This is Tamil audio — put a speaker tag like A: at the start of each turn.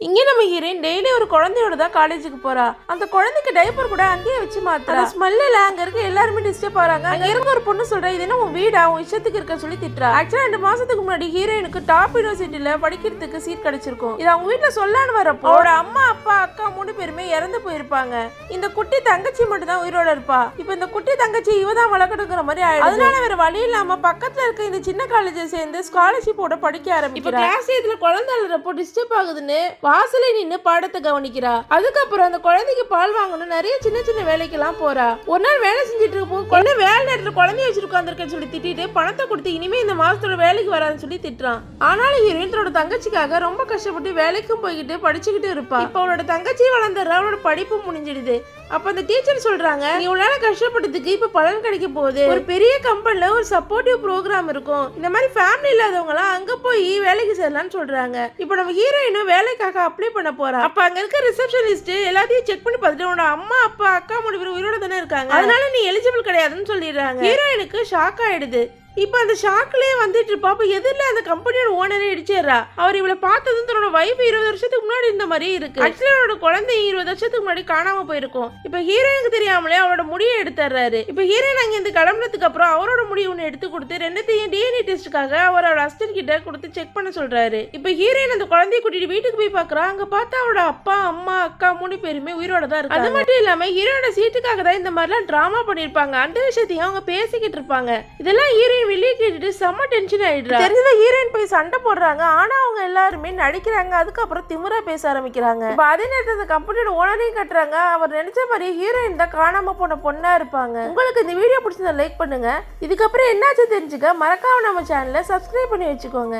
A: Ninguém நம்ம ஹீரோயின் டெய்லி ஒரு குழந்தையோட தான் காலேஜுக்கு போறா. அந்த குழந்தைக்கு டைப்பர் கூட அங்கேயே வச்சு மாத்துறா. ஸ்மெல்லில் அங்க இருக்க. எல்லாருமே டிஸ்டர்ப் ஆறாங்க. அங்க இருக்க ஒரு பொண்ணு சொல்றா இது என்ன உன் வீடா? உன் இஷ்டத்துக்கு இருக்க சொல்லி திட்டுறா. ஆக்சுவலா ரெண்டு மாசத்துக்கு முன்னாடி ஹீரோயினுக்கு டாப் யூனிவர்சிட்டியில படிக்கிறதுக்கு சீட் கிடைச்சிருக்கும். இது அவங்க வீட்டுல சொல்லான்னு வரப்போ அவரோட அம்மா அப்பா அக்கா மூணு பேருமே இறந்து போயிருப்பாங்க. இந்த குட்டி தங்கச்சி மட்டும் தான் உயிரோட இருப்பா. இப்போ இந்த குட்டி தங்கச்சி இவ தான் வளர்க்கணுங்கிற மாதிரி ஆயிடுது. அதனால வேற வழி இல்லாம பக்கத்துல இருக்க இந்த சின்ன காலேஜை சேர்ந்து ஸ்காலர்ஷிப்போட படிக்க ஆரம்பிக்கிறா. கிளாஸ் இதுல குழந்தை அழுறப்போ டிஸ்டர்ப் ஆகுதுன்னு வாசலே நின்னு பாடத்தை கவனிக்கிறா. அதுக்கப்புறம் அந்த குழந்தைக்கு பால் வாங்கணும் நிறைய சின்ன சின்ன வேலைக்கெல்லாம் போறா. ஒரு நாள் வேலை செஞ்சுட்டு இருப்போம் குழந்தை வேலை நேரத்துல குழந்தைய வச்சு உட்காந்துருக்கேன்னு சொல்லி திட்டிட்டு பணத்தை கொடுத்து இனிமே இந்த மாசத்தோட வேலைக்கு வராதுன்னு சொல்லி திட்டுறான். ஆனாலும் ஹீரோயின் தன்னோட தங்கச்சிக்காக ரொம்ப கஷ்டப்பட்டு வேலைக்கும் போய்கிட்டு படிச்சுக்கிட்டு இருப்பா. இப்போ அவளோட தங்கச்சி வளர்ந்துடுறா அவளோட படிப்பு முடிஞ்சிடுது. அப்ப அந்த டீச்சர் சொல்றாங்க நீ இவ்வளவு கஷ்டப்பட்டதுக்கு இப்ப பலன் கிடைக்க போகுது. ஒரு பெரிய கம்பெனில ஒரு சப்போர்ட்டிவ் ப்ரோக்ராம் இருக்கும். இந்த மாதிரி ஃபேமிலி இல்லாதவங்க எல்லாம் அங்க போய் வேலைக்கு சேரலாம்னு சொல்றாங்க. இப்போ நம்ம ஹீரோயினும் வேலைக்காக அப்ளை பண்ண போறா. அப்ப அங்க இருக்க ரிசப்ஷனிஸ்ட் எல்லாத்தையும் செக் பண்ணி பார்த்துட்டு உன்னோட அம்மா அப்பா அக்கா மூணு பேர் உயிரோட தானே இருக்காங்க. அதனால நீ எலிஜிபிள் கிடையாதுன்னு சொல்லிடுறாங்க. ஹீரோயினுக்கு ஷாக் ஆயிடுது. இப்போ அந்த ஷாக்லேயே வந்துட்டு இருப்பா. அப்போ எதிரில் அந்த கம்பெனியோட ஓனரே இடிச்சிடுறா அவர் இவளை பார்த்ததும் தன்னோட வைஃப் இருபது வருஷத்துக்கு முன்னாடி இருந்த மாதிரி இருக்கு. ஆக்சுவலி குழந்தை இருபது வருஷத்துக்கு முன்னாடி காணாம போயிருக்கும். இப்போ ஹீரோயினுக்கு தெரியாமலே அவரோட முடியை எடுத்துறாரு இப்போ ஹீரோயின் அங்கே இருந்து கிளம்புனதுக்கு அப்புறம் அவரோட முடி ஒன்று எடுத்து கொடுத்து ரெண்டுத்தையும் டிஎன்ஏ டெஸ்ட்டுக்காக அவரோட அசிஸ்டன்ட் கிட்ட கொடுத்து செக் பண்ண சொல்றாரு. இப்போ ஹீரோயின் அந்த குழந்தைய கூட்டிட்டு வீட்டுக்கு போய் பார்க்குறா அங்கே பார்த்தா அவரோட அப்பா அம்மா அக்கா மூணு பேருமே உயிரோட தான் இருக்கு அது மட்டும் இல்லாம ஹீரோட சீட்டுக்காக தான் இந்த மாதிரிலாம் ட்ராமா பண்ணியிருப்பாங்க அந்த விஷயத்தையும் அவங்க பேசிக்கிட்டு இருப்பாங்க. இதெல்லாம் ஹீரோயின் வெளியே கேட்டுட்டு செம்ம டென்ஷன் ஆயிடுறா. தெரிஞ்சத ஹீரோயின் போய் சண்டை போடுறாங்க. ஆனா அவங்க எல்லாருமே நடிக்கிறாங்க. அதுக்கப்புறம் திமிரா பேச ஆரம்பிக்கிறாங்க. இப்ப அதே நேரத்தில் அந்த கம்பெனியோட ஓனரையும் கட்டுறாங்க. அவர் நினைச்ச மாதிரி ஹீரோயின் தான் காணாம போன பொண்ணா இருப்பாங்க. உங்களுக்கு இந்த வீடியோ பிடிச்சதை லைக் பண்ணுங்க. இதுக்கப்புறம் என்னாச்சு தெரிஞ்சுக்க மறக்காம நம்ம சேனலை சப்ஸ்கிரைப் பண்ணி வச்சுக்கோங்க.